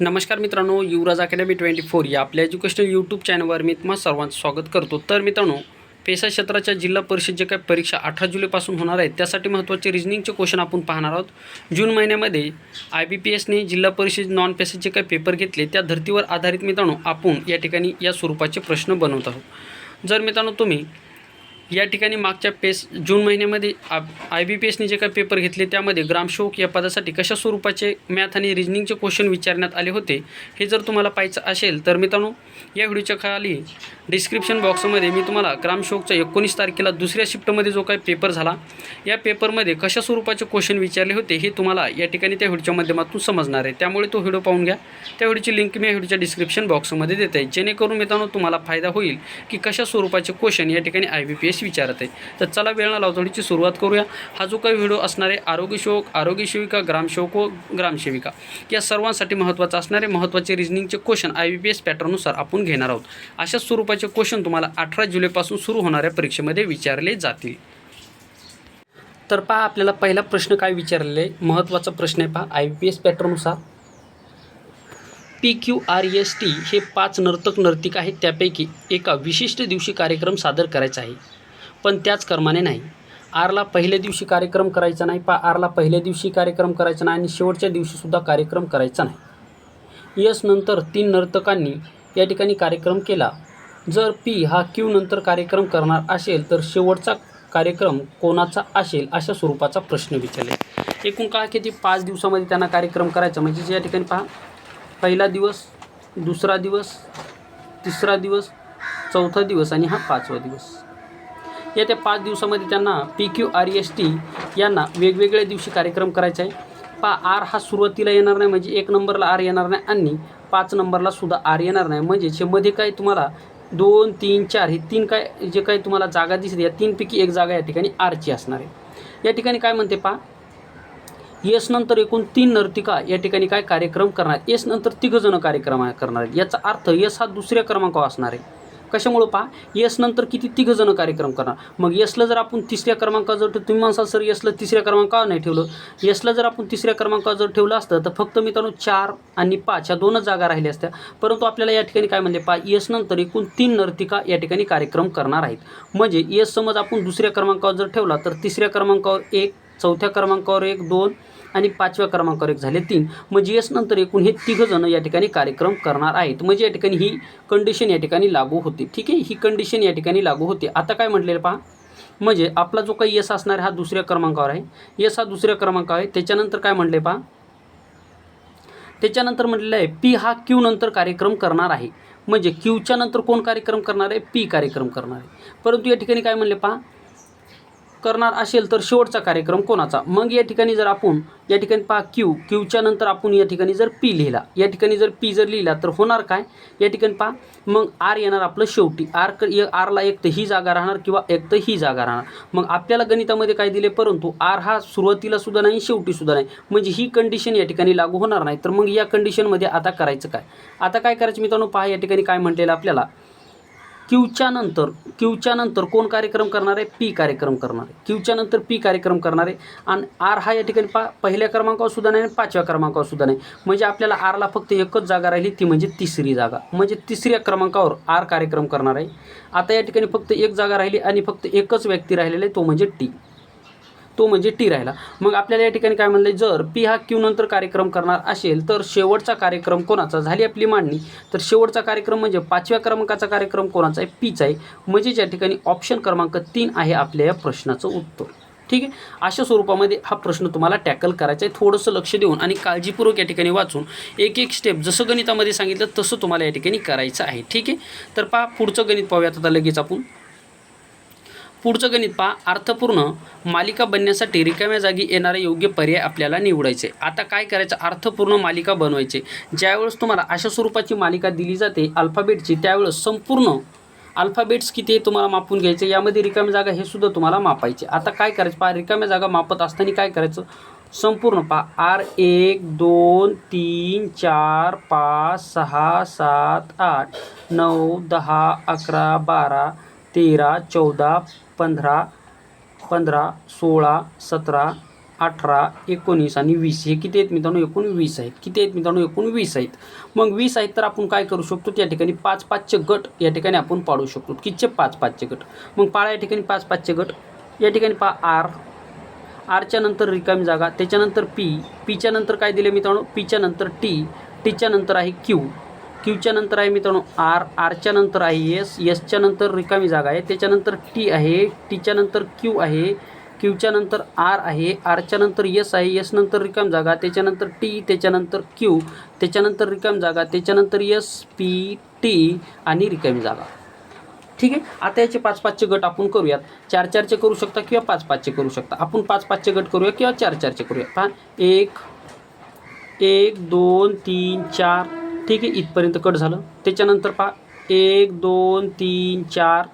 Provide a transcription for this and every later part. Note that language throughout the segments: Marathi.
नमस्कार मित्रांनो युवराज अकॅडमी ट्वेंटी फोर या आपल्या एज्युकेशनल यूट्यूब चॅनलवर मी तुम्हाला सर्वांचं स्वागत करतो. तर मित्रांनो पेसा क्षेत्राच्या जिल्हा परिषद जे काही परीक्षा अठरा जुलैपासून होणार आहेत त्यासाठी महत्त्वाचे रिजनिंगचे क्वेश्चन आपण पाहणार आहोत. जून महिन्यामध्ये आय बी पी एसने जिल्हा परिषद नॉन पेसेस जे काही पेपर घेतले त्या धर्तीवर आधारित मित्रांनो आपण या ठिकाणी या स्वरूपाचे प्रश्न बनवत आहोत. जर मित्रांनो तुम्ही या ठिकाणी मागच्या पेस जून महिन्यामध्ये आय बी पी एसने जे काही पेपर घेतले त्यामध्ये ग्रामसेवक या पदासाठी कशा स्वरूपाचे मॅथ आणि रिजनिंगचे क्वेश्चन विचारण्यात आले होते हे जर तुम्हाला पाहायचं असेल तर मित्रांनो या व्हिडिओच्या खाली डिस्क्रिप्शन बॉक्समध्ये मी तुम्हाला ग्रामशोकच्या एकोणीस तारखेला दुसऱ्या शिफ्टमध्ये जो काही पेपर झाला या पेपरमध्ये कशा स्वरूपाचे क्वेश्चन विचारले होते हे तुम्हाला या ठिकाणी त्या व्हिडिओच्या माध्यमातून समजणार आहे. त्यामुळे तो व्हिडिओ पाहून घ्या. त्या व्हिडिओची लिंक मी या व्हिडिओच्या डिस्क्रिप्शन बॉक्समध्ये देत. आहे जेणेकरून मित्रांनो तुम्हाला फायदा होईल की कशा स्वरूपाचे क्वेश्चन या ठिकाणी आय बी पी एस विचारत आहे. तर चला वेळ न लावतोडीची सुरुवात करूया. हा जो काही व्हिडिओ असणार आहे आरोग्यसेविका ग्रामसेवक व ग्रामसेविका या सर्वांसाठी महत्त्वाचं असणारे महत्त्वाचे रिजनिंगचे question I B P S पॅटर्ननुसार आपण घेणार आहोत. अशा स्वरूपाचे क्वेश्चन तुम्हाला अठरा जुलैपासून सुरू होणाऱ्या परीक्षेमध्ये विचारले जातील. तर पहा आपल्याला पहिला प्रश्न काय विचारलेला आहे महत्त्वाचा प्रश्न आहे पहा I B P S पॅटर्ननुसार P Q R S T हे पाच नर्तक नर्तिक आहेत. त्यापैकी एका विशिष्ट दिवशी कार्यक्रम सादर करायचा आहे. पण त्याच कर्माने नाही. आरला पहिल्या दिवशी कार्यक्रम करायचा नाही पा आरला पहिल्या दिवशी कार्यक्रम करायचा नाही आणि शेवटच्या दिवशीसुद्धा कार्यक्रम करायचा नाही. यस नंतर तीन नर्तकांनी या ठिकाणी कार्यक्रम केला. जर पी हा क्यू नंतर कार्यक्रम करणार असेल तर शेवटचा कार्यक्रम कोणाचा असेल अशा स्वरूपाचा प्रश्न विचारले. एकूण काय किती? पाच दिवसामध्ये त्यांना कार्यक्रम करायचा. म्हणजे या ठिकाणी पहा पहिला दिवस दुसरा दिवस तिसरा दिवस चौथा दिवस आणि हा पाचवा दिवस. येत्या पाच दिवसामध्ये त्यांना P Q R S T यांना वेगवेगळ्या दिवशी कार्यक्रम करायचा आहे. पा आर हा सुरुवातीला येणार नाही म्हणजे एक नंबरला आर येणार नाही आणि पाच नंबरला सुद्धा आर येणार नाही. म्हणजे शेमध्ये काय तुम्हाला दोन तीन चार हे तीन काय जे काही तुम्हाला जागा दिसते या तीनपैकी एक जागा या ठिकाणी आरची असणार आहे. या ठिकाणी काय म्हणते पा यस नंतर एकूण तीन नर्तिका या ठिकाणी काय कार्यक्रम करणार? यस नंतर तिघंजणं कार्यक्रम करणार आहेत. याचा अर्थ यस हा दुसऱ्या क्रमांकावर असणार आहे. कशामुळं पहा? यस नंतर किती तिघंजणं कार्यक्रम करणार? मग यसला जर आपण तिसऱ्या क्रमांकावर जर ठेव- तुम्ही म्हणसाल सर यसला तिसऱ्या क्रमांकावर नाही ठेवलं. यसला जर आपण तिसऱ्या क्रमांकावर जर ठेवलं असतं तर फक्त मित्रांनो चार आणि पाच या दोनच जागा राहिल्या असत्या. परंतु आपल्याला या ठिकाणी काय म्हणले पहा यस नंतर एकूण तीन नर्तिका या ठिकाणी कार्यक्रम करणार आहेत. म्हणजे यस समज आपण दुसऱ्या क्रमांकावर जर ठेवला तर तिसऱ्या क्रमांकावर एक चौथ्या क्रमांकावर एक दोन आणि पाचव्या क्रमांकावर एक झाले तीन. म्हणजे यस नंतर एकूण हे तिघंजणं या ठिकाणी कार्यक्रम करणार आहेत. म्हणजे या ठिकाणी ही कंडिशन या ठिकाणी लागू होते. ठीक आहे? ही कंडिशन या ठिकाणी लागू होते. आता काय म्हटलेलं पहा? म्हणजे आपला जो काही यस असणार आहे हा दुसऱ्या क्रमांकावर आहे. यस हा दुसऱ्या क्रमांकावर आहे. त्याच्यानंतर काय म्हटले पहा? त्याच्यानंतर म्हटलेलं आहे पी हा क्यू नंतर कार्यक्रम करणार आहे. म्हणजे क्यूच्या नंतर कोण कार्यक्रम करणार आहे? पी कार्यक्रम करणार आहे. परंतु या ठिकाणी काय म्हणले पहा? करणार असेल तर शेवटचा कार्यक्रम कोणाचा? मग या ठिकाणी जर आपण या ठिकाणी पहा क्यू क्यूच्या नंतर आपण या ठिकाणी जर पी लिहिला या ठिकाणी जर पी जर लिहिला तर होणार काय? या ठिकाणी पहा मग आर येणार आपलं शेवटी. आर क आरला एक तर ही जागा राहणार किंवा एक तर ही जागा राहणार. मग आपल्याला गणितामध्ये काय दिले? परंतु आर हा सुरुवातीला सुद्धा नाही शेवटी सुद्धा नाही. म्हणजे ही कंडिशन या ठिकाणी लागू होणार नाही. तर मग या कंडिशनमध्ये आता करायचं काय? आता काय करायचं मित्रांनो? पहा या ठिकाणी काय म्हटलेलं आपल्याला? क्यूच्या नंतर क्यूच्या नंतर कोण कार्यक्रम करणार आहे? पी कार्यक्रम करणार आहे. क्यूच्या नंतर पी कार्यक्रम करणार आहे. आणि आर हा या ठिकाणी पा पहिल्या क्रमांकावर सुद्धा नाही आणि पाचव्या क्रमांकावर सुद्धा नाही. म्हणजे आपल्याला आरला फक्त एकच जागा राहिली ती म्हणजे तिसरी जागा. म्हणजे तिसऱ्या क्रमांकावर आर कार्यक्रम करणार आहे. आता या ठिकाणी फक्त एक जागा राहिली आणि फक्त एकच व्यक्ती राहिलेला आहे तो म्हणजे टी. तो म्हणजे टी राहिला. मग आपल्याला या ठिकाणी काय म्हणलं जर पी हा क्यू नंतर कार्यक्रम करणार असेल तर शेवटचा कार्यक्रम कोणाचा? झाली आपली मांडणी. तर शेवटचा कार्यक्रम म्हणजे पाचव्या क्रमांकाचा कार्यक्रम कोणाचा आहे? पीचा आहे. म्हणजेच या ठिकाणी ऑप्शन क्रमांक तीन आहे आपल्या या प्रश्नाचं उत्तर. ठीक आहे? अशा स्वरूपामध्ये हा प्रश्न तुम्हाला टॅकल करायचा आहे. थोडंसं लक्ष देऊन आणि काळजीपूर्वक या ठिकाणी वाचून एक एक स्टेप जसं गणितामध्ये सांगितलं तसं तुम्हाला या ठिकाणी करायचं आहे. ठीक आहे? तर पहा पुढचं गणित पाहूयात. आता लगेच आपण. पुढचं गणित पहा. अर्थपूर्ण मालिका बनण्यासाठी रिकाम्या जागी येणारे योग्य पर्याय आपल्याला निवडायचे. आता काय करायचं? अर्थपूर्ण मालिका बनवायचे. ज्यावेळेस तुम्हाला अशा स्वरूपाची मालिका दिली जाते अल्फाबेटची त्यावेळेस संपूर्ण अल्फाबेट्स किती तुम्हाला मापून घ्यायचे? यामध्ये रिकाम्या जागा हे सुद्धा तुम्हाला मापायचे. आता काय करायचं? पहा रिकाम्या जागा मापत असताना काय करायचं? संपूर्ण पहा. आर एक दोन तीन चार पाच सहा सात आठ नऊ दहा अकरा बारा तेरा चौदा पंधरा पंधरा सोळा सतरा अठरा एकोणीस आणि वीस. हे किती आहेत मित्रांनो? एकूण वीस आहेत. किती आहेत मित्रांनो? एकूण वीस आहेत. मग वीस आहेत तर आपण काय करू शकतो? त्या ठिकाणी पाच पाचचे गट या ठिकाणी आपण पाडू शकतो. कितीचे? पाच पाचचे गट. मग पाळा या ठिकाणी पाच पाचचे गट. या ठिकाणी पा आर. आरच्या नंतर रिकामी जागा त्याच्यानंतर पी. पीच्या नंतर काय दिले मित्रांनो? पीच्या नंतर टी. टीच्या नंतर आहे क्यू. क्यूच्या नंतर आहे मित्रांनो आर आरच्या नंतर आहे एस एसच्या नंतर रिकामी जागा आहे त्याच्यानंतर टी आहे टीच्या नंतर क्यू आहे क्यूच्या नंतर आर आहे आरच्या नंतर एस आहे एस नंतर रिकाम जागा त्याच्यानंतर टी त्याच्यानंतर क्यू त्याच्यानंतर रिकाम जागा त्याच्यानंतर एस पी टी आणि रिकामी जागा. ठीक आहे? आता याचे पाच पाचचे गट आपण करूयात. चार चारचे करू शकता किंवा पाच पाचचे करू शकता? आपण पाच पाचचे गट करूया किंवा चार चारचे करूया? पहा. एक एक दोन तीन चार ठीक आहे इथपर्यंत कट झालं. त्याच्यानंतर पहा एक दोन तीन चार.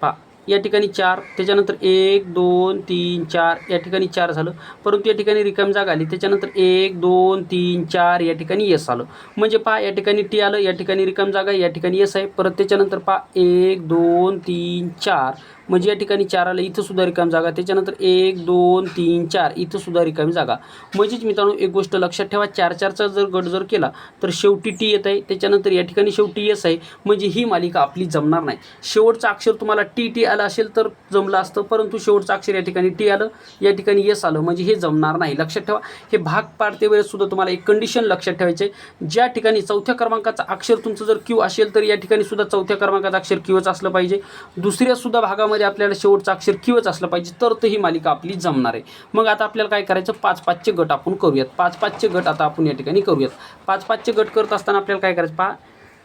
पहा या ठिकाणी चार त्याच्यानंतर एक दोन तीन चार या ठिकाणी चार झालं. परंतु या ठिकाणी रिकाम जागा आली त्याच्यानंतर एक दोन तीन चार या ठिकाणी यस आलं. म्हणजे पहा या ठिकाणी टी आलं या ठिकाणी रिकाम जागा या ठिकाणी यस आहे. परत त्याच्यानंतर पहा एक दोन तीन चार. म्हणजे या ठिकाणी चार आलं इथं सुद्धा रिकामी जागा त्याच्यानंतर एक दोन तीन चार इथं सुद्धा रिकामी जागा. म्हणजेच मित्रांनो एक गोष्ट लक्षात ठेवा चार चारचा जर गट जर केला तर शेवटी टी येत आहे. त्याच्यानंतर या ठिकाणी शेवटी एस आहे. म्हणजे ही मालिका आपली जमणार नाही. शेवटचं अक्षर तुम्हाला टी टी आलं असेल तर जमलं असतं परंतु शेवटचं अक्षर या ठिकाणी टी आलं या ठिकाणी येस आलं म्हणजे हे जमणार नाही. लक्षात ठेवा हे भाग पाडते वेळेस सुद्धा तुम्हाला एक कंडिशन लक्षात ठेवायचे ज्या ठिकाणी चौथ्या क्रमांकाचं अक्षर तुमचं जर क्यू असेल तर या ठिकाणी सुद्धा चौथ्या क्रमांकाचं अक्षर क्यूच असलं पाहिजे. दुसऱ्या सुद्धा भागामध्ये आपल्याला शेवटचं अक्षर क्यूच असलं पाहिजे तर तर ही मालिका आपली जमणार आहे. मग आता आपल्याला काय करायचं? पाच पाचचे गट आपण करूयात. पाच पाचचे गट आता आपण या ठिकाणी करूयात. पाच पाचचे गट करत असताना आपल्याला काय करायचं पहा?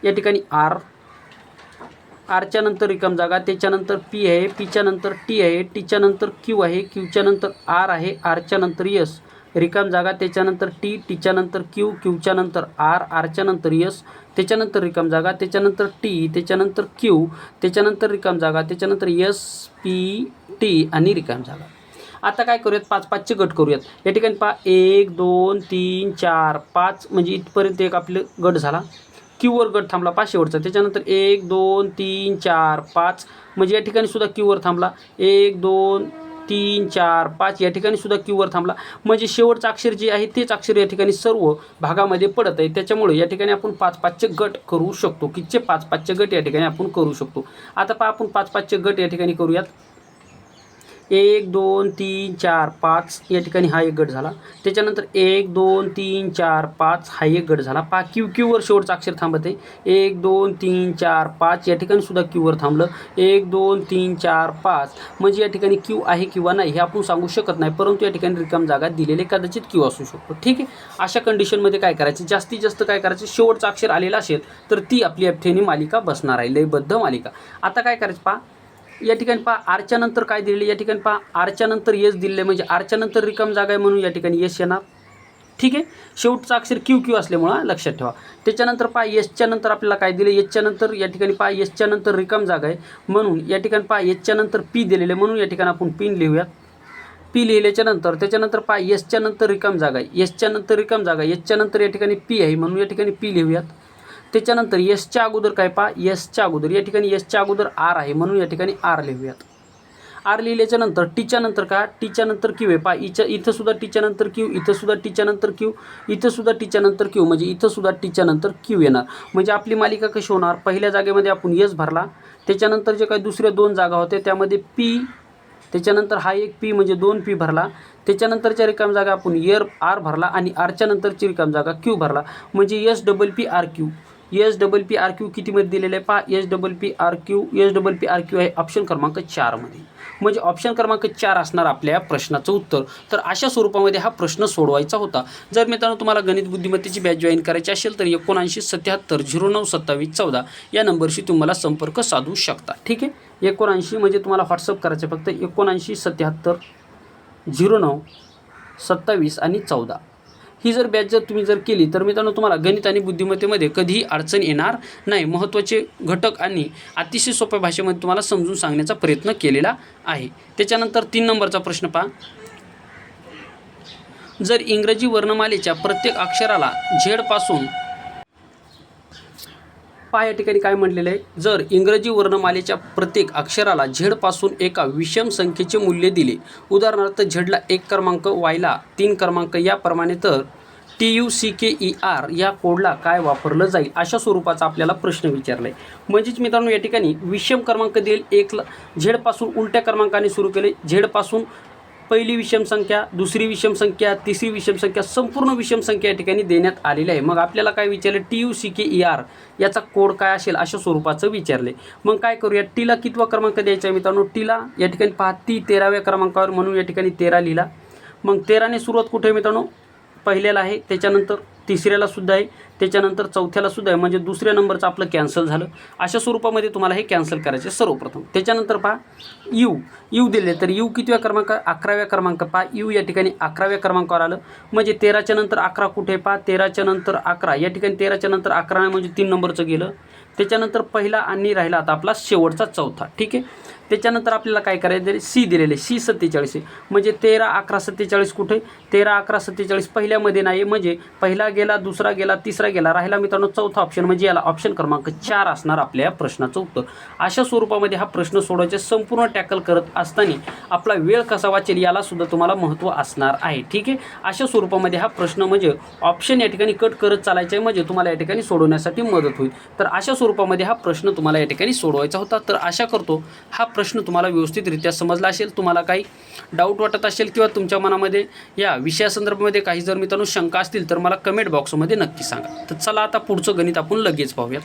या ठिकाणी आर. आरच्या नंतर रिकाम जागा त्याच्यानंतर पी आहे पीच्या नंतर टी आहे टीच्या नंतर क्यू आहे क्यूच्या नंतर आर आहे आरच्या नंतर यस. रिकाम जागा त्याच्यानंतर टी टीच्या नंतर क्यू क्यूच्या नंतर आर आरच्या नंतर यस. त्याच्यानंतर रिकाम जागा त्याच्यानंतर टी त्याच्यानंतर क्यू त्याच्यानंतर रिकाम जागा त्याच्यानंतर यस पी टी आणि रिकाम जागा. आता काय करूयात? पाच पाचचे गट करूयात. या ठिकाणी पहा एक दोन तीन चार पाच म्हणजे इथपर्यंत एक आपलं गट झाला. क्यूवर गट थांबला पाच शेवटचा. त्याच्यानंतर एक दोन तीन चार पाच म्हणजे या ठिकाणी सुद्धा क्यूवर थांबला. एक दोन तीन चार पाच या ठिकाणी सुद्धा क्यूवर थांबला. म्हणजे शेवटचं अक्षर जे आहे तेच अक्षर या ठिकाणी सर्व भागामध्ये पडत आहे. त्याच्यामुळे या ठिकाणी आपण पाच पाचचे गट करू शकतो. कितचे पाच पाचचे गट या ठिकाणी आपण करू शकतो. आता पहा आपण पाच पाचचे गट या ठिकाणी करूयात. एक दोन तीन चार पाच या ठिकाणी हा एक गट झाला. त्याच्यानंतर एक दोन तीन चार पाच हा एक गट झाला. पा क्यू क्यूवर शेवटचं अक्षर थांबत आहे. एक दोन तीन चार पाच या ठिकाणी सुद्धा क्यूवर थांबलं. एक दोन तीन चार पाच म्हणजे या ठिकाणी क्यू आहे किंवा नाही हे आपण सांगू शकत नाही. परंतु या ठिकाणी रिकाम जागा दिलेले कदाचित क्यू असू शकतो. ठीक आहे? अशा कंडिशनमध्ये काय करायचं? जास्तीत जास्त काय करायचं? शेवटचं अक्षर आलेलं असेल तर ती आपली एफथेनी मालिका बसणार आहे. लयबद्ध मालिका. आता काय करायचं? पहा या ठिकाणी पहा आरच्यानंतर काय दिलेले या ठिकाणी पहा आरच्यानंतर यश दिलेलं आहे. म्हणजे आरच्यानंतर रिकाम जागा आहे म्हणून या ठिकाणी यश येणार. ठीक आहे? शेवटचं अक्षर क्यू क्यू असल्यामुळं लक्षात ठेवा. त्याच्यानंतर पहा एसच्या नंतर आपल्याला काय दिलं? एसच्या नंतर या ठिकाणी पहा एसच्या नंतर रिकाम जागा आहे. म्हणून या ठिकाणी पहा यशच्यानंतर पी दिलेलं आहे. म्हणून या ठिकाणी आपण पिन लिहूयात. पी लिहिल्याच्या नंतर त्याच्यानंतर पहा एसच्या नंतर रिकाम जागा आहे. एसच्या नंतर रिकाम जागा आहे. नंतर या ठिकाणी पी आहे. म्हणून या ठिकाणी पी लिहूयात. त्याच्यानंतर यसच्या अगोदर काय पहा यसच्या अगोदर. या ठिकाणी यसच्या अगोदर आर आहे म्हणून या ठिकाणी आर लिहूयात. आर लिहिल्याच्या नंतर टीच्या नंतर का? टीच्या नंतर क्यू आहे. पहा इच्या इथं सुद्धा टीच्या नंतर क्यू इथं सुद्धा टीच्या नंतर क्यू इथं सुद्धा टीच्या नंतर क्यू म्हणजे इथं सुद्धा टीच्या नंतर क्यू येणार. म्हणजे आपली मालिका कशी होणार? पहिल्या जागेमध्ये आपण यस भरला त्याच्यानंतर जे काही दुसऱ्या दोन जागा होत्या त्यामध्ये पी त्याच्यानंतर हा एक पी म्हणजे दोन पी भरला त्याच्यानंतरच्या रिकाम जागा आपण यर आर भरला आणि आरच्या नंतरची रिकाम जागा क्यू भरला. म्हणजे S double P R Q S double P R Q कितीमध्ये दिलेलं आहे? पहा S double P R Q S double P R Q आहे ऑप्शन क्रमांक चारमध्ये म्हणजे ऑप्शन क्रमांक चार असणार आपल्या या प्रश्नाचं उत्तर. तर अशा स्वरूपामध्ये हा प्रश्न सोडवायचा होता. जर मित्रांनो तुम्हाला गणित बुद्धिमत्तेची बॅच जॉईन करायची असेल तर एकोणऐंशी सत्याहत्तर झिरो नऊ सत्तावीस चौदा या नंबरशी तुम्हाला संपर्क साधू शकता. ठीक आहे? एकोणऐंशी म्हणजे तुम्हाला व्हॉट्सअप करायचं फक्त एकोणऐंशी सत्याहत्तर झिरो नऊ सत्तावीस आणि चौदा. ही जर बॅच जर तुम्ही जर केली तर मित्रांनो तुम्हाला गणित आणि बुद्धिमत्तेमध्ये कधीही अडचण येणार नाही. महत्त्वाचे घटक आणि अतिशय सोप्या भाषेमध्ये तुम्हाला समजून सांगण्याचा प्रयत्न केलेला आहे. त्याच्यानंतर तीन नंबरचा प्रश्न पहा. जर इंग्रजी वर्णमालेच्या प्रत्येक अक्षराला झेडपासून पहा या ठिकाणी काय म्हटलेलं आहे? जर इंग्रजी वर्णमालेच्या प्रत्येक अक्षराला झेडपासून एका विषम संख्येचे मूल्य दिले उदाहरणार्थ झेडला एक क्रमांक वायला तीन क्रमांक याप्रमाणे तर T U C K E R या कोडला काय वापरलं जाईल अशा स्वरूपाचा आपल्याला प्रश्न विचारला आहे म्हणजेच मित्रांनो या ठिकाणी विषम क्रमांक देईल एकला झेडपासून उलट्या क्रमांकाने सुरू केले झेडपासून पहिली विषम संख्या दुसरी विषम संख्या तिसरी विषम संख्या संपूर्ण विषम संख्या या ठिकाणी देण्यात आलेली आहे. मग आपल्याला काय विचारलं? T U C K E R याचा कोड काय असेल अशा स्वरूपाचं विचारले. मग काय करूया? टीला कितवा क्रमांक द्यायचा आहे मित्रांनो? टीला या ठिकाणी पहा ती तेराव्या क्रमांकावर म्हणून या ठिकाणी तेरा लिहिला. मग तेराने सुरुवात कुठे मित्रांनो? पहिल्याला आहे त्याच्यानंतर तिसऱ्याला सुद्धा आहे. त्याच्यानंतर चौथ्याला सुद्धा आहे म्हणजे दुसऱ्या नंबरचं आपलं कॅन्सल झालं. अशा स्वरूपामध्ये तुम्हाला हे कॅन्सल करायचे आहे सर्वप्रथम. त्याच्यानंतर पहा यू. यू दिले तर यू कितव्या क्रमांक? अकराव्या क्रमांक पहा. यू या ठिकाणी अकराव्या क्रमांकावर आलं. म्हणजे तेराच्या नंतर अकरा कुठे पहा? तेराच्या नंतर अकरा. या ठिकाणी तेराच्या नंतर अकरा म्हणजे तीन नंबरचं गेलं. त्याच्यानंतर पहिला आणि राहिला आता आपला शेवटचा चौथा. ठीक आहे? त्याच्यानंतर आपल्याला काय करायचं सी दिलेले सी सत्तेचाळीस आहे. म्हणजे तेरा अकरा सत्तेचाळीस कुठे? तेरा अकरा सत्तेचाळीस पहिल्यामध्ये नाही. म्हणजे पहिला गेला दुसरा गेला तिसरा गेला राहिला मित्रांनो चौथा ऑप्शन म्हणजे याला ऑप्शन क्रमांक चार असणार आपल्या या प्रश्नाचं उत्तर. अशा स्वरूपामध्ये हा प्रश्न सोडवायचे संपूर्ण टॅकल करत असताना आपला वेळ कसा वाचेल याला सुद्धा तुम्हाला महत्त्व असणार आहे. ठीक आहे? अशा स्वरूपामध्ये हा प्रश्न म्हणजे ऑप्शन या ठिकाणी कट करत चालायचे आहे म्हणजे तुम्हाला या ठिकाणी सोडवण्यासाठी मदत होईल. तर अशा स्वरूपामध्ये हा प्रश्न तुम्हाला या ठिकाणी सोडवायचा होता. तर आशा करतो हा प्रश्न तुम्हाला व्यवस्थितरित्या समजला असेल. तुम्हाला काही डाऊट वाटत असेल किंवा तुमच्या मनामध्ये या विषयासंदर्भामध्ये काही जर मित्रांनो शंका असतील तर मला कमेंट बॉक्समध्ये नक्की सांगा. तर चला आता पुढचं गणित आपण लगेच पाहूयात.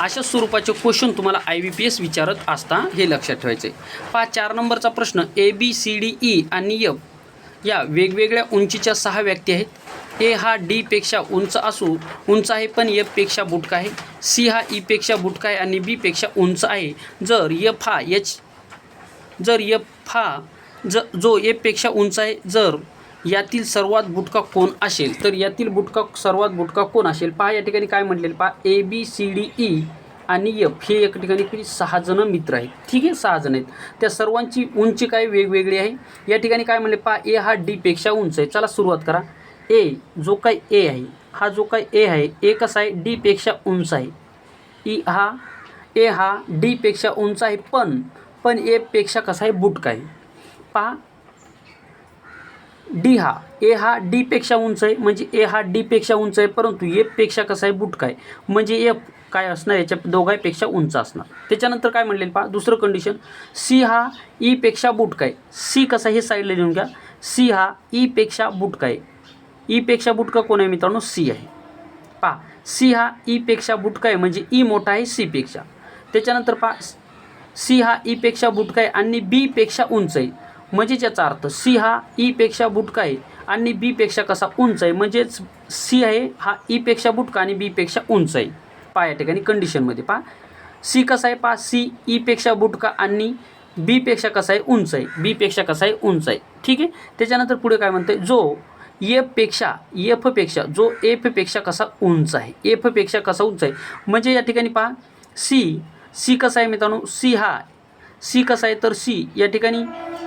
अशा स्वरूपाचे क्वेश्चन तुम्हाला आय बी पी एस विचारत असता हे लक्षात ठेवायचे. पहा चार नंबरचा प्रश्न A B C D E आणि एफ या वेगवेगळ्या उंचीच्या सहा व्यक्ती आहेत. ए हा डीपेक्षा उंच असू उंच आहे पण एफपेक्षा बुटका आहे. सी हा e ईपेक्षा बुटका आहे आणि बीपेक्षा उंच आहे. जर एफ हा एच जर एफ हा ज जो एफपेक्षा उंच आहे जर यातील सर्वात बुटका कोण असेल? तर यातील बुटका सर्वात बुटका कोण असेल? पहा या ठिकाणी काय म्हटलेलं? पहा A B C D E आणि एफ हे एक ठिकाणी किती? सहा जण मित्र आहेत. ठीक आहे सहा जण आहेत. त्या सर्वांची उंची काय वेगवेगळी आहे? या ठिकाणी काय म्हणले पहा ए हा डीपेक्षा उंच आहे. चला सुरुवात करा. ए जो काय ए आहे हा जो काय ए आहे ए कसा आहे? डीपेक्षा उंच आहे. ई हा ए हा डीपेक्षा उंच आहे पण पण एपेक्षा कसा आहे? बुटका आहे. पहा डी हा. ए हा डीपेक्षा उंच आहे म्हणजे ए हा डीपेक्षा उंच आहे परंतु एफपेक्षा कसा आहे बुटका आहे. म्हणजे एफ काय असणार याच्या दोघांपेक्षा उंच असणार. त्याच्यानंतर काय म्हणलेलं पहा दुसरं कंडिशन सी हा ईपेक्षा बुटका आहे. सी कसा हे साईडला लिहून घ्या. सी हा ईपेक्षा बुटका आहे. ईपेक्षा बुटका कोण आहे मित्रांनो? सी आहे. पहा सी हा ईपेक्षा बुटका आहे म्हणजे ई मोठा आहे सीपेक्षा त्याच्यानंतर पहा सी हा ईपेक्षा बुटका आहे आणि बीपेक्षा उंच आहे. म्हणजेच याचा अर्थ. सी हा e ईपेक्षा बुटका आहे आणि बीपेक्षा कसा उंच आहे. म्हणजेच सी आहे हा e ईपेक्षा बुटका आणि बीपेक्षा उंच आहे. पहा या ठिकाणी कंडिशनमध्ये पहा. सी कसा आहे पा सी ईपेक्षा बुटका आणि बीपेक्षा कसा आहे उंच आहे. बीपेक्षा कसा आहे उंच आहे. ठीक आहे? त्याच्यानंतर पुढे काय म्हणते जो एफपेक्षा एफपेक्षा जो एफपेक्षा कसा उंच आहे. एफपेक्षा कसा उंच आहे. म्हणजे या ठिकाणी पहा. सी सी कसा आहे मित्रांनो? सी हा सी कसा आहे तर सी. या ठिकाणी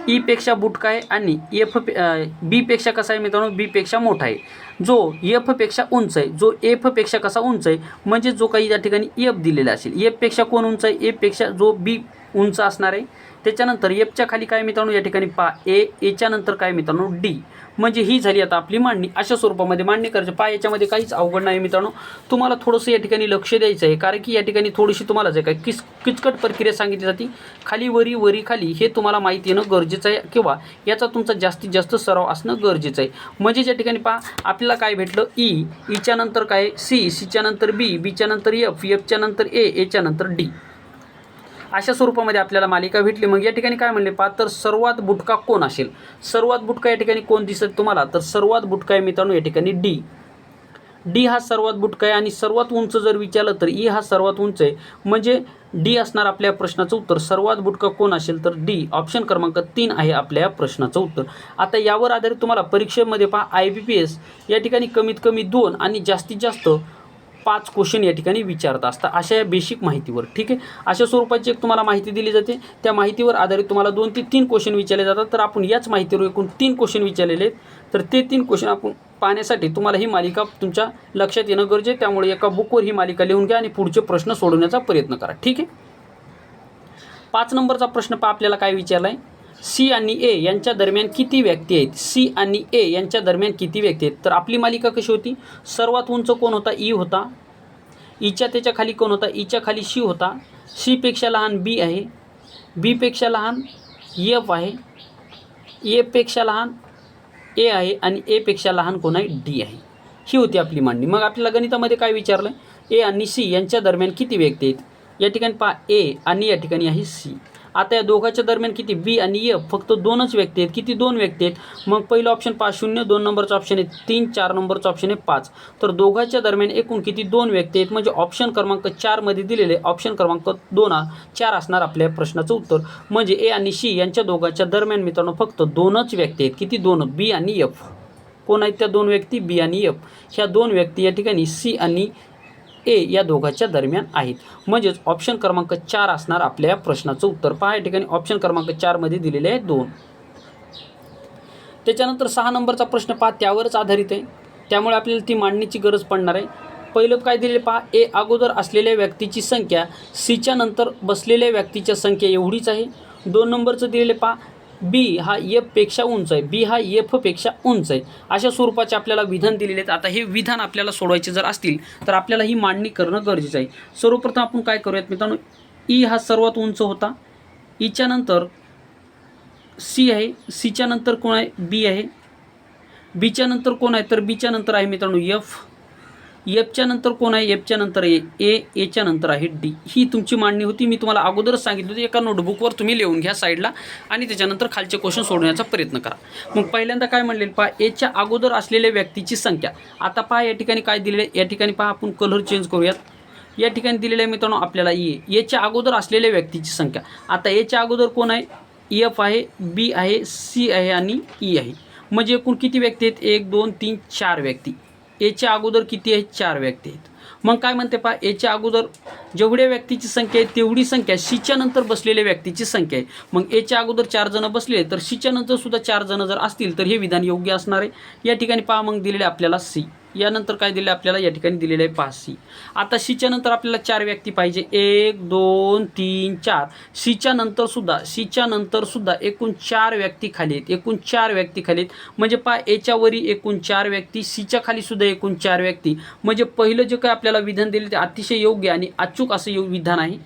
ईपेक्षा बुटका आहे आणि एफ बीपेक्षा कसा आहे मित्रांनो? बीपेक्षा मोठा आहे. जो एफपेक्षा उंच आहे जो एफपेक्षा कसा उंच आहे म्हणजे जो काही या ठिकाणी एफ दिलेला असेल. एफपेक्षा कोण उंच आहे? एफपेक्षा जो बी उंच असणार आहे. त्याच्यानंतर एफच्या खाली काय मित्रांनो या ठिकाणी पा ए एच्या नंतर काय मित्रांनो डी म्हणजे ही झाली आता आपली मांडणी. अशा स्वरूपामध्ये मांडणी करायची. पा याच्यामध्ये काहीच अवघड नाही मित्रांनो. तुम्हाला थोडंसं या ठिकाणी लक्ष द्यायचं आहे. कारण की या ठिकाणी थोडीशी तुम्हाला जे काय किस किचकट प्रक्रिया सांगितली जाते. खाली वरी वरी खाली हे तुम्हाला माहिती येणं गरजेचं आहे किंवा याचा तुमचा जास्तीत जास्त सराव असणं गरजेचं आहे. म्हणजे या ठिकाणी पहा आपल्याला काय भेटलं? E. E ई ईच्या नंतर काय? सी सीच्या नंतर बी बीच्या नंतर एफ एफच्या नंतर ए एच्या नंतर डी अशा स्वरूपामध्ये आपल्याला मालिका भेटली. मग या ठिकाणी काय म्हणले? पा तर सर्वात बुटका कोण असेल? सर्वात बुटका या ठिकाणी कोण दिसत तुम्हाला? तर सर्वात बुटका आहे मित्रांनो या ठिकाणी डी. डी हा सर्वात बुटका आहे आणि सर्वात उंच जर विचारलं तर ई हा सर्वात उंच आहे. म्हणजे डी असणार आपल्या प्रश्नाचं उत्तर. सर्वात बुटका कोण असेल तर डी. ऑप्शन क्रमांक तीन आहे आपल्या प्रश्नाचं उत्तर. आता यावर आधारित तुम्हाला परीक्षेमध्ये पहा आय बी पी एस या ठिकाणी कमीत कमी दोन आणि जास्तीत जास्त पाच क्वेश्चन या ठिकाणी विचारत असतात अशा या बेसिक माहितीवर ठीक आहे? अशा स्वरूपाची एक तुम्हाला माहिती दिली जाते. त्या माहितीवर आधारित तुम्हाला दोन ते तीन क्वेश्चन विचारले जातात. तर आपण याच माहितीवर एकूण तीन क्वेश्चन विचारलेले आहेत. तर ते तीन क्वेश्चन आपण पाहण्यासाठी तुम्हाला ही मालिका तुमच्या लक्षात येणं गरजे आहे. त्यामुळे एका बुकवर ही मालिका लिहून घ्या आणि पुढचे प्रश्न सोडवण्याचा प्रयत्न करा. ठीक आहे? पाच नंबरचा प्रश्न पहा आपल्याला काय विचारला आहे सी आणि ए यांच्या दरम्यान किती व्यक्ती आहेत? सी आणि ए यांच्या दरम्यान किती व्यक्ती आहेत? तर आपली मालिका कशी होती? सर्वात उंच कोण होता? ई होता. ईच्या त्याच्याखाली कोण होता? ईच्या खाली शी होता. सीपेक्षा लहान बी आहे. बीपेक्षा लहान एफ आहे. एपेक्षा लहान ए आहे आणि एपेक्षा लहान कोण आहे? डी आहे. ही होती आपली मांडणी. मग आपल्याला गणितामध्ये काय विचारलं ए आणि सी यांच्या दरम्यान किती व्यक्ती आहेत? या ठिकाणी पहा ए आणि या ठिकाणी आहे सी. आता या दोघांच्या दरम्यान किती? बी आणि एफ फक्त दोनच व्यक्ती आहेत. किती? दोन व्यक्ती आहेत. मग पहिलं ऑप्शन पाच शून्य. दोन नंबरचं ऑप्शन आहे तीन चार नंबरचं ऑप्शन आहे पाच. तर दोघांच्या दरम्यान एकूण किती? दोन व्यक्ती आहेत. म्हणजे ऑप्शन क्रमांक चारमध्ये दिलेले ऑप्शन क्रमांक दोन हा चार असणार आपल्या प्रश्नाचं उत्तर. म्हणजे ए आणि सी यांच्या दोघांच्या दरम्यान मित्रांनो फक्त दोनच व्यक्ती आहेत. किती? दोन. बी आणि एफ. कोण आहेत त्या दोन व्यक्ती? बी आणि एफ. ह्या दोन व्यक्ती या ठिकाणी सी आणि ए या दोघांच्या दरम्यान आहेत. म्हणजेच ऑप्शन क्रमांक चार असणार आपल्या या प्रश्नाचं उत्तर. पहा या ठिकाणी ऑप्शन क्रमांक चारमध्ये दिलेले आहे दोन. त्याच्यानंतर सहा नंबरचा प्रश्न पहा त्यावरच आधारित आहे. त्यामुळे आपल्याला ती मांडणीची गरज पडणार आहे. पहिलं काय दिलेलं पहा ए अगोदर असलेल्या व्यक्तीची संख्या सीच्या नंतर बसलेल्या व्यक्तीच्या संख्या एवढीच आहे. दोन नंबरचं दिलेलं पहा बी हा एफपेक्षा उंच आहे. बी हा एफपेक्षा उंच आहे. अशा स्वरूपाचे आपल्याला विधान दिलेले आहेत. आता हे विधान आपल्याला सोडवायचे जर असतील तर आपल्याला ही मांडणी करणं गरजेचं आहे. सर्वप्रथम आपण काय करूयात मित्रांनो? ई हा सर्वात उंच होता. ईच्या नंतर सी आहे. सीच्या नंतर कोण आहे? बी आहे. बीच्या नंतर कोण आहे? तर बीच्या नंतर आहे मित्रांनो एफ एफच्या नंतर कोण आहे? एफच्या नंतर ए ए एच्या नंतर आहे डी ही तुमची मांडणी होती. मी तुम्हाला अगोदरच सांगितलं होती. एका नोटबुकवर तुम्ही लिहून घ्या साईडला आणि त्याच्यानंतर खालचे क्वेश्चन सोडवण्याचा प्रयत्न करा. मग पहिल्यांदा काय म्हणलेलं? पहा एच्या अगोदर असलेल्या व्यक्तीची संख्या. आता पहा या ठिकाणी काय दिलेलं आहे? या ठिकाणी पहा आपण कलर चेंज करूयात. या ठिकाणी दिलेलं आहे मित्रांनो आपल्याला ए एच्या अगोदर असलेल्या व्यक्तीची संख्या. आता एच्या अगोदर कोण आहे? एफ आहे बी आहे सी आहे आणि ई आहे. म्हणजे एकूण किती व्यक्ती आहेत? एक दोन तीन चार व्यक्ती. एच्या अगोदर किती आहेत? चार व्यक्ती आहेत. मग काय म्हणते पहा एच्या अगोदर जेवढ्या व्यक्तीची संख्या आहे तेवढी संख्या सीच्या नंतर बसलेल्या व्यक्तीची संख्या आहे. मग एच्या अगोदर चार जण बसले तर सीच्या नंतर सुद्धा चार जण जर असतील तर हे विधान योग्य असणार आहे. या ठिकाणी पहा मग दिलेले आपल्याला सी. यानंतर काय दिले आपल्याला? या ठिकाणी दिलेलं आहे पाच सी. आता सीच्या नंतर आपल्याला चार व्यक्ती पाहिजे. एक दोन तीन चार. सीच्या नंतर सुद्धा सीच्या नंतर सुद्धा एकूण चार व्यक्ती खाली आहेत. एकूण चार व्यक्ती खाली आहेत. म्हणजे पा याच्यावरी एकूण चार व्यक्ती सीच्या खाली सुद्धा एकूण चार व्यक्ती. म्हणजे पहिलं जे काय आपल्याला विधान दिले ते अतिशय योग्य आणि अचूक असं यो विधान आहे.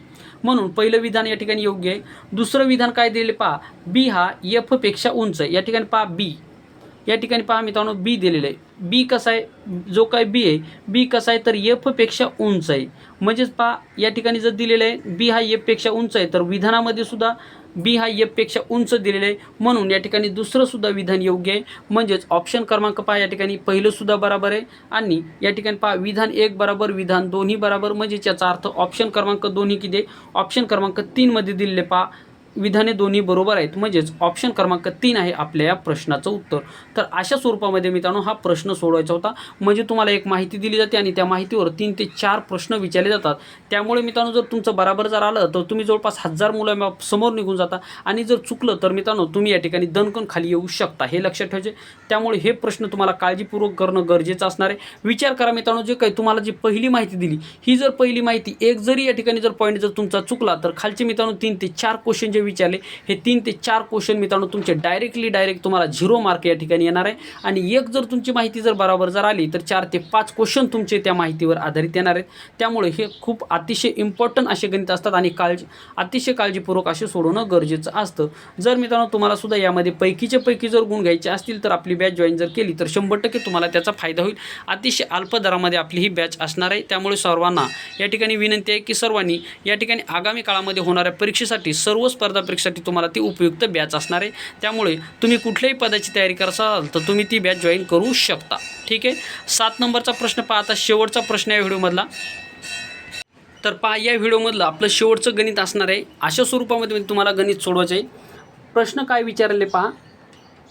म्हणून पहिलं विधान या ठिकाणी योग्य आहे. दुसरं विधान काय दिले पहा? बी हा एफपेक्षा उंच आहे. या ठिकाणी पहा बी या ठिकाणी पहा मित्रांनो बी दिलेलं आहे. बी कसा आहे जो काय बी आहे बी कसा आहे तर एफपेक्षा उंच आहे. म्हणजेच पहा या ठिकाणी जर दिलेलं आहे बी हा एफपेक्षा उंच आहे तर विधानामध्ये सुद्धा बी हा एफपेक्षा उंच दिलेलं आहे. म्हणून या ठिकाणी दुसरंसुद्धा विधान योग्य आहे. म्हणजेच ऑप्शन क्रमांक पहा या ठिकाणी पहिलंसुद्धा बराबर बरोबर आहे. आणि या ठिकाणी पहा विधान एक बरोबर विधान दोन्ही बरोबर. म्हणजेच याचा अर्थ ऑप्शन क्रमांक दोन्ही किती ऑप्शन क्रमांक तीनमध्ये दिलेले पहा. विधाने दोन्ही बरोबर आहेत. म्हणजेच ऑप्शन क्रमांक तीन आहे आपल्या या प्रश्नाचं उत्तर. तर अशा स्वरूपामध्ये मित्रांनो हा प्रश्न सोडवायचा होता. म्हणजे तुम्हाला एक माहिती दिली जाते आणि त्या माहितीवर तीन ते चार प्रश्न विचारले जातात. त्यामुळे मित्रांनो जर तुमचं बराबर जर आलं तर तुम्ही जवळपास हजार मुलं समोर निघून जाता. आणि जर चुकलं तर मित्रांनो तुम्ही या ठिकाणी दणकन खाली येऊ शकता. हे लक्षात ठेवायचे. त्यामुळे हे प्रश्न तुम्हाला काळजीपूर्वक करणं गरजेचं असणार आहे. विचार करा मित्रांनो जे काही तुम्हाला जी पहिली माहिती दिली ही जर पहिली माहिती एक जरी या ठिकाणी जर पॉईंट जर तुमचा चुकला तर खालचे मित्रांनो तीन ते चार क्वेश्चन जे विचारले. हे तीन ते चार क्वेश्चन मित्रांनो तुमचे डायरेक्टली डायरेक्ट तुम्हाला झिरो मार्क या ठिकाणी येणार आहे. आणि एक जर तुमची माहिती जर बरोबर जर आली तर चार ते पाच क्वेश्चन तुमचे त्या माहितीवर आधारित येणार आहेत. त्यामुळे हे खूप अतिशय इम्पॉर्टंट असे गणित असतात आणि काळजी अतिशय काळजीपूर्वक असे सोडवणं गरजेचं असतं. जर मित्रांनो तुम्हाला सुद्धा यामध्ये पैकीचे पैकी जर गुण घ्यायचे असतील तर आपली बॅच जॉईन जर केली तर शंभर टक्के तुम्हाला त्याचा फायदा होईल. अतिशय अल्प दरामध्ये आपली ही बॅच असणार आहे. त्यामुळे सर्वांना या ठिकाणी विनंती आहे की सर्वांनी या ठिकाणी आगामी काळामध्ये होणाऱ्या परीक्षेसाठी सर्व स्पर्धा परीक्षेसाठी तुम्हाला ती उपयुक्त बॅच असणार आहे. त्यामुळे तुम्ही कुठल्याही पदाची तयारी करत असाल तर तुम्ही ती बॅच जॉईन करू शकता. ठीक आहे? सात नंबरचा प्रश्न पाहता शेवटचा प्रश्न या व्हिडिओमधला तर पहा या व्हिडिओमधलं आपलं शेवटचं गणित असणार आहे. अशा स्वरूपामध्ये तुम्हाला गणित सोडवायचं आहे. प्रश्न काय विचारले पहा?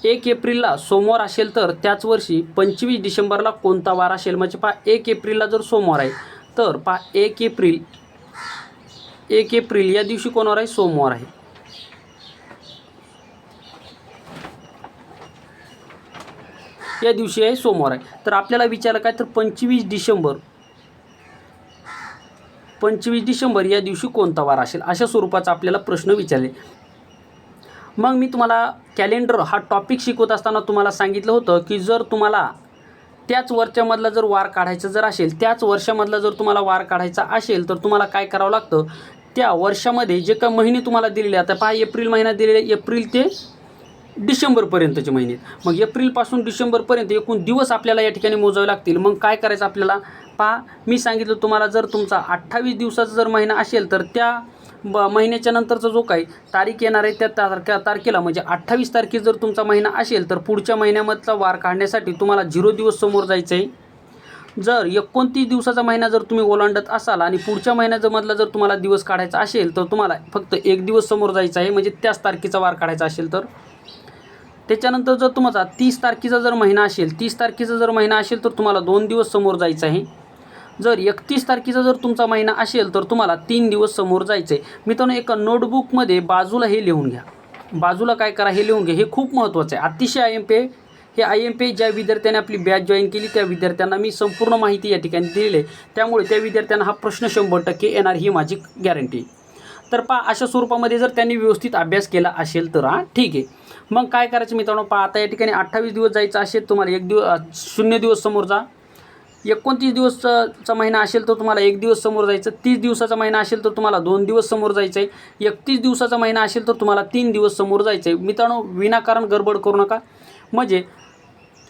एक एप्रिलला सोमवार असेल तर त्याच वर्षी पंचवीस डिसेंबरला कोणता वार असेल? म्हणजे पहा एक एप्रिलला जर सोमवार आहे तर पहा एक एप्रिल एक एप्रिल या दिवशी कोणावर आहे? सोमवार आहे. या दिवशी आहे सोमवार आहे. तर आपल्याला विचारलं काय तर पंचवीस डिसेंबर पंचवीस डिसेंबर या दिवशी कोणता वार असेल? अशा स्वरूपाचा आपल्याला प्रश्न विचारले. मग मी तुम्हाला कॅलेंडर हा टॉपिक शिकवत असताना तुम्हाला सांगितलं होतं की जर तुम्हाला त्याच वर्षामधला जर वार काढायचा जर असेल त्याच वर्षामधला जर तुम्हाला वार काढायचा असेल तर तुम्हाला काय करावं लागतं? त्या वर्षामध्ये जे काही महिने तुम्हाला दिलेले आता पहा एप्रिल महिना दिलेले एप्रिल ते डिसेंबरपर्यंतचे महिने. मग एप्रिलपासून डिसेंबरपर्यंत एकूण दिवस आपल्याला या ठिकाणी मोजावे लागतील. मग काय करायचं आपल्याला? पहा मी सांगितलं तुम्हाला जर तुमचा अठ्ठावीस दिवसाचा जर महिना असेल तर त्या ब महिन्याच्या नंतरचा जो काही तारीख येणार आहे त्या तारख्या तारखेला म्हणजे अठ्ठावीस तारखे जर तुमचा महिना असेल तर पुढच्या महिन्यामधला वार काढण्यासाठी तुम्हाला झिरो दिवस समोर जायचं आहे जर एकोणतीस दिवसाचा महिना जर तुम्ही ओलांडत असाल आणि पुढच्या महिन्याचा मधला जर तुम्हाला दिवस काढायचा असेल तर तुम्हाला फक्त एक दिवस समोर जायचं आहे म्हणजे त्याच तारखेचा वार काढायचा असेल तर. त्याच्यानंतर जर तुमचा तीस तारखेचा जर महिना असेल तीस तारखेचा जर महिना असेल तर तुम्हाला दोन दिवस समोर जायचं आहे. जर एकतीस तारखेचा जर तुमचा महिना असेल तर तुम्हाला तीन दिवस समोर जायचं आहे मित्रांनो एका नोटबुकमध्ये बाजूला हे लिहून घ्या. बाजूला काय करा हे लिहून घ्या. हे खूप महत्त्वाचं आहे. अतिशय आय एम पे हे आय एम पे ज्या विद्यार्थ्याने आपली बॅच जॉईन केली त्या विद्यार्थ्यांना मी संपूर्ण माहिती या ठिकाणी दिलेली आहे. त्यामुळे त्या विद्यार्थ्यांना हा प्रश्न शंभर टक्के येणार ही माझी गॅरंटी तर पा अशा स्वरूपामध्ये जर त्यांनी व्यवस्थित अभ्यास केला असेल तर हां ठीक आहे. मग काय करायचं मित्रांनो? पहा आता या ठिकाणी अठ्ठावीस दिवस जायचं असेल तुम्हाला एक दिवस शून्य दिवस समोर जा. एकोणतीस दिवसचा महिना असेल तर तुम्हाला एक दिवस समोर जायचं तीस दिवसाचा महिना असेल तर तुम्हाला दोन दिवस समोर जायचं आहे एकतीस दिवसाचा महिना असेल तर तुम्हाला तीन दिवस समोर जायचं आहे मित्रांनो विनाकारण गडबड करू नका. म्हणजे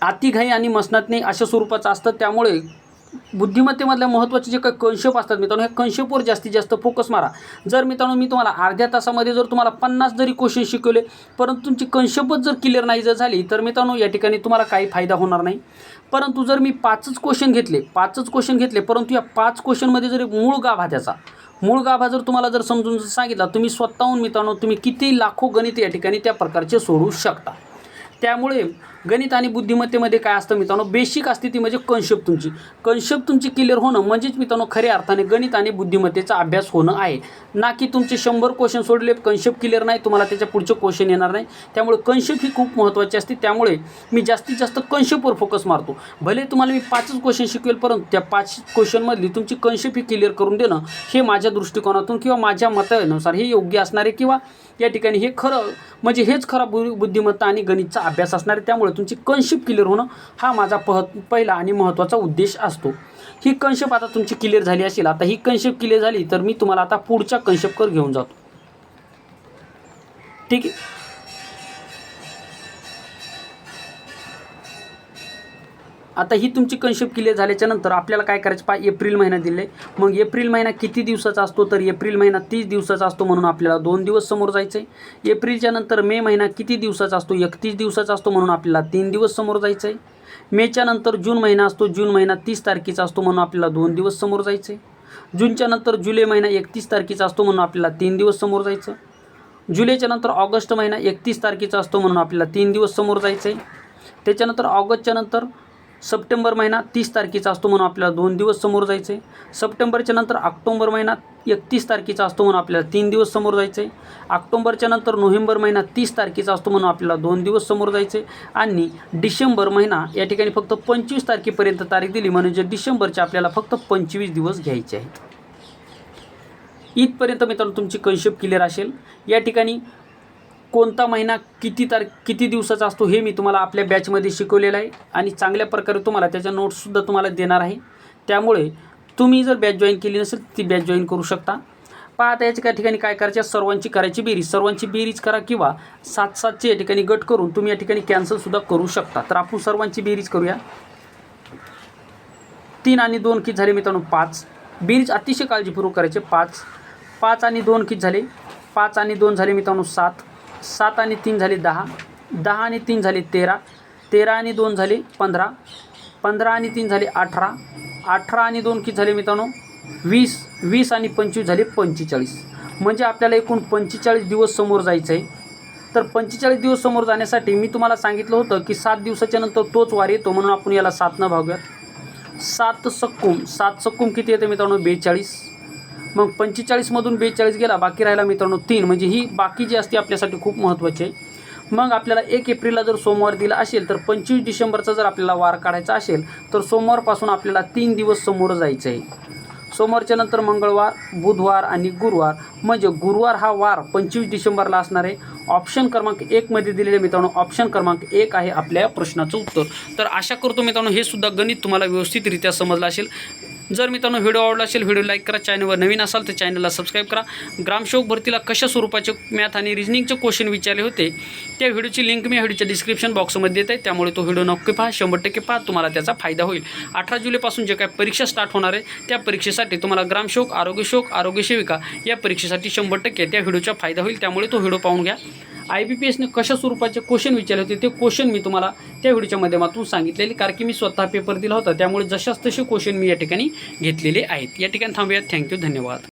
अतिघाई आणि मसनातने अशा स्वरूपाचं असतं त्यामुळे बुद्धिमत्तेमधल्या महत्त्वाचे जे काही कन्सेप्ट असतात मित्रांनो ह्या कन्सेप्टवर जास्तीत जास्त फोकस मारा. जर मित्रांनो मी तुम्हाला अर्ध्या तासामध्ये जर तुम्हाला पन्नास जरी क्वेश्चन शिकवले परंतु तुमची कन्सेप्टच जर क्लिअर नाही जर झाली तर मित्रांनो या ठिकाणी तुम्हाला काही फायदा होणार नाही. परंतु जर मी पाचच क्वेश्चन घेतले पाचच क्वेश्चन घेतले परंतु या पाच क्वेश्चनमध्ये जरी मूळ गाभा त्याचा मूळ गाभा जर तुम्हाला जर समजून सांगितला तुम्ही स्वतःहून मित्रांनो तुम्ही किती लाखो गणित या ठिकाणी त्या प्रकारचे सोडू शकता. त्यामुळे गणित आणि बुद्धिमत्तेमध्ये काय असतं मित्रांनो? बेसिक असते ती म्हणजे कन्सेप्ट तुमची. कन्सेप्ट तुमची क्लिअर होणं म्हणजेच मित्रांनो खऱ्या अर्थाने गणित आणि बुद्धिमत्तेचा अभ्यास होणं आहे. ना की तुमचे शंभर क्वेश्चन सोडले कन्सेप्ट क्लिअर नाही तुम्हाला त्याच्या पुढचे क्वेश्चन येणार नाही. त्यामुळे कन्सेप्ट ही खूप महत्त्वाची असते. त्यामुळे मी जास्तीत जास्त कन्सेप्टवर फोकस मारतो. भले तुम्हाला मी पाचच क्वेश्चन शिकवेल परंतु त्या पाच क्वेश्चनमधली तुमची कन्सेप्ट ही क्लिअर करून देणं हे माझ्या दृष्टिकोनातून किंवा माझ्या मतानुसार हे योग्य असणारे किंवा या ठिकाणी हे खरं म्हणजे हेच खरा बु बुद्धिमत्ता आणि गणितचा अभ्यास असणार आहे. त्यामुळे तुमची कन्सेप्ट क्लिअर होणं हा माझा पह पहिला आणि महत्त्वाचा उद्देश असतो. ही कन्सेप्ट आता तुमची क्लिअर झाली असेल आता ही कन्सेप्ट क्लिअर झाली तर मी तुम्हाला आता पुढच्या कन्सेप्टवर घेऊन जातो. ठीक आहे? आता ही तुमची कन्सेप्ट क्लिअर झाल्याच्यानंतर आपल्याला काय करायचं? पा एप्रिल महिना दिले मग एप्रिल महिना किती दिवसाचा असतो? तर एप्रिल महिना तीस दिवसाचा असतो म्हणून आपल्याला दोन दिवस समोर जायचं आहे एप्रिलच्या नंतर मे महिना किती दिवसाचा असतो? एकतीस दिवसाचा असतो म्हणून आपल्याला तीन दिवस समोर जायचं आहे मेच्या नंतर जून महिना असतो. जून महिना तीस तारखेचा असतो म्हणून आपल्याला दोन दिवस समोर जायचं आहे जूनच्या नंतर जुलै महिना एकतीस तारखेचा असतो म्हणून आपल्याला तीन दिवस समोर जायचं. जुलैच्या नंतर ऑगस्ट महिना एकतीस तारखेचा असतो म्हणून आपल्याला तीन दिवस समोर जायचं आहे त्याच्यानंतर ऑगस्टच्या नंतर सप्टेंबर महिना तीस तारखेचा असतो म्हणून आपल्याला दोन दिवस समोर जायचं आहे सप्टेंबरच्या नंतर ऑक्टोंबर महिना एकतीस तारखेचा असतो म्हणून आपल्याला तीन दिवस समोर जायचं आहे ऑक्टोंबरच्या नंतर नोव्हेंबर महिना तीस तारखेचा असतो म्हणून आपल्याला दोन दिवस समोर जायचे आणि डिसेंबर महिना या ठिकाणी फक्त पंचवीस तारखेपर्यंत तारीख दिली म्हणजे डिसेंबरचे आपल्याला फक्त पंचवीस दिवस घ्यायचे आहेत. इथपर्यंत मित्रांनो तुमची कन्सेप्ट क्लिअर असेल. या ठिकाणी कोणता महिना किती तार किती दिवसाचा असतो हे मी तुम्हाला आपल्या बॅचमध्ये शिकवलेलं आहे आणि चांगल्या प्रकारे तुम्हाला त्याच्या नोट्ससुद्धा तुम्हाला देणार आहे. त्यामुळे तुम्ही जर बॅच जॉईन केली नसेल ती बॅच जॉईन करू शकता. पहा आता याच्या काही ठिकाणी काय करायचे सर्वांची करायची बेरीज. सर्वांची बेरीज करा किंवा सात सातचे या ठिकाणी गट करून तुम्ही या ठिकाणी कॅन्सलसुद्धा करू शकता. तर आपण सर्वांची बेरीज करूया. तीन आणि दोन किट झाले मित्रांनो? पाच. बेरीज अतिशय काळजीपूर्वक करायचे. पाच. पाच आणि दोन किट झाले? पाच आणि दोन झाले मित्रांनो सात. सात आणि तीन झाले दहा दहा आणि तीन झाले तेरा तेरा आणि दोन झाले पंधरा पंधरा आणि तीन झाले अठरा अठरा आणि दोन किती झाले मित्रांनो? वीस वीस आणि पंचवीस झाले पंचेचाळीस. म्हणजे आपल्याला एकूण पंचेचाळीस दिवस समोर जायचं आहे तर पंचेचाळीस दिवस समोर जाण्यासाठी मी तुम्हाला सांगितलं होतं की सात दिवसाच्या नंतर तोच वार येतो म्हणून आपण याला सातनं भागूयात. सात सक्कुम सात सक्कुम किती येते मित्रांनो? बेचाळीस. मग पंचेचाळीसमधून बेचाळीस गेला बाकी राहिला मित्रांनो तीन. म्हणजे ही बाकी जी असते आपल्यासाठी खूप महत्त्वाची आहे. मग आपल्याला एक एप्रिलला जर सोमवार दिला असेल तर पंचवीस डिसेंबरचा जर आपल्याला वार काढायचा असेल तर सोमवारपासून आपल्याला तीन दिवस समोर जायचं आहे. सोमवारच्या नंतर मंगळवार बुधवार आणि गुरुवार. म्हणजे गुरुवार हा वार पंचवीस डिसेंबरला असणार आहे. ऑप्शन क्रमांक एकमध्ये दिलेले मित्रांनो ऑप्शन क्रमांक एक आहे आपल्या प्रश्नाचं उत्तर. तर आशा करतो मित्रांनो हे सुद्धा गणित तुम्हाला व्यवस्थितरित्या समजलं असेल. जर मित्रांनो व्हिडिओ आवडला असेल व्हिडिओ लाईक करा चॅनलवर नवीन असाल तर चॅनलला सबस्क्राईब करा. ग्रामसेवक भरतीला कशा स्वरूपाचे मॅथ आणि रिजनिंगचे क्वेश्चन विचारले होते त्या व्हिडिओची लिंक मी व्हिडिओच्या डिस्क्रिप्शन बॉक्समध्ये देत आहे. त्यामुळे तो व्हिडिओ नक्की पहा शंभर टक्के पहा तुम्हाला त्याचा फायदा होईल. अठरा जुलैपासून जे काय परीक्षा स्टार्ट होणार आहे त्या परीक्षेसाठी तुम्हाला ग्रामसेवक आरोग्यसेवक आरोग्यसेविका या परीक्षेसाठी शंभर टक्के त्या व्हिडिओचा फायदा होईल. त्यामुळे तो व्हिडिओ पाहून घ्या. आय बी पी एसने कशा स्वरूपाचे क्वेश्चन विचारले होते ते क्वेश्चन मी तुम्हाला त्या व्हिडिओच्या माध्यमातून सांगितलेले कारण की मी स्वतः पेपर दिला होता त्यामुळे जशाच तसे क्वेश्चन मी या ठिकाणी घेतलेले आहेत. या ठिकाणी थांबूयात. थँक्यू धन्यवाद.